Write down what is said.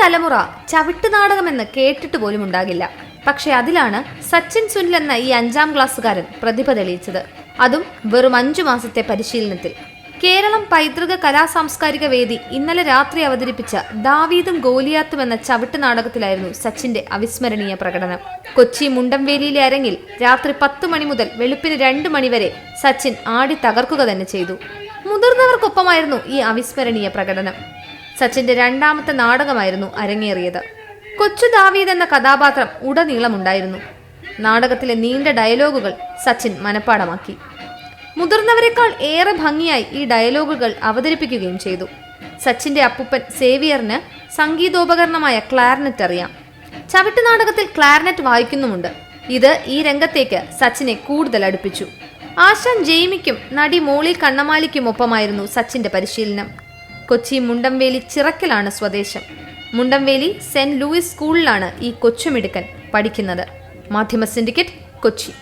തലമുറ ചവിട്ടുനാടകമെന്ന് കേട്ടിട്ട് പോലും ഉണ്ടാകില്ല. പക്ഷെ അതിലാണ് സച്ചിൻ സുനിൽ എന്ന ഈ അഞ്ചാം ക്ലാസ്സുകാരൻ പ്രതിഭ തെളിയിച്ചത്. അതും വെറും അഞ്ചു മാസത്തെ പരിശീലനത്തിൽ. കേരളം പൈതൃക കലാ സാംസ്കാരിക വേദി ഇന്നലെ രാത്രി അവതരിപ്പിച്ച ദാവീദും ഗോലിയാത്തും എന്ന ചവിട്ട് നാടകത്തിലായിരുന്നു സച്ചിന്റെ അവിസ്മരണീയ പ്രകടനം. കൊച്ചി മുണ്ടംവേലിയിലെ അരങ്ങിൽ രാത്രി പത്ത് മണി മുതൽ വെളുപ്പിന് രണ്ട് മണിവരെ സച്ചിൻ ആടി തകർക്കുക തന്നെ ചെയ്തു. മുതിർന്നവർക്കൊപ്പമായിരുന്നു ഈ അവിസ്മരണീയ പ്രകടനം. സച്ചിന്റെ രണ്ടാമത്തെ നാടകമായിരുന്നു അരങ്ങേറിയത്. കൊച്ചു ദാവീദ് എന്ന കഥാപാത്രം ഉടനീളമുണ്ടായിരുന്നു. നാടകത്തിലെ നീണ്ട ഡയലോഗുകൾ സച്ചിൻ മനഃപ്പാടമാക്കി. മുതിർന്നവരെക്കാൾ ഏറെ ഭംഗിയായി ഈ ഡയലോഗുകൾ അവതരിപ്പിക്കുകയും ചെയ്തു. സച്ചിന്റെ അപ്പുപ്പൻ സേവിയറിന് സംഗീതോപകരണമായ ക്ലാർനെറ്റ് അറിയാം. ചവിട്ട് നാടകത്തിൽ ക്ലാർനെറ്റ് വായിക്കുന്നുമുണ്ട്. ഇത് ഈ രംഗത്തേക്ക് സച്ചിനെ കൂടുതൽ അടുപ്പിച്ചു. ആശാൻ ജെയ്മിക്കും നടി മോളി കണ്ണമാലിക്കും ഒപ്പമായിരുന്നു സച്ചിന്റെ പരിശീലനം. കൊച്ചി മുണ്ടംവേലി ചിറക്കലാണ് സ്വദേശം. മുണ്ടംവേലി സെന്റ് ലൂയിസ് സ്കൂളിലാണ് ഈ കൊച്ചുമിടുക്കൻ പഠിക്കുന്നത്. മാധ്യമ സിൻഡിക്കറ്റ് കൊച്ചി.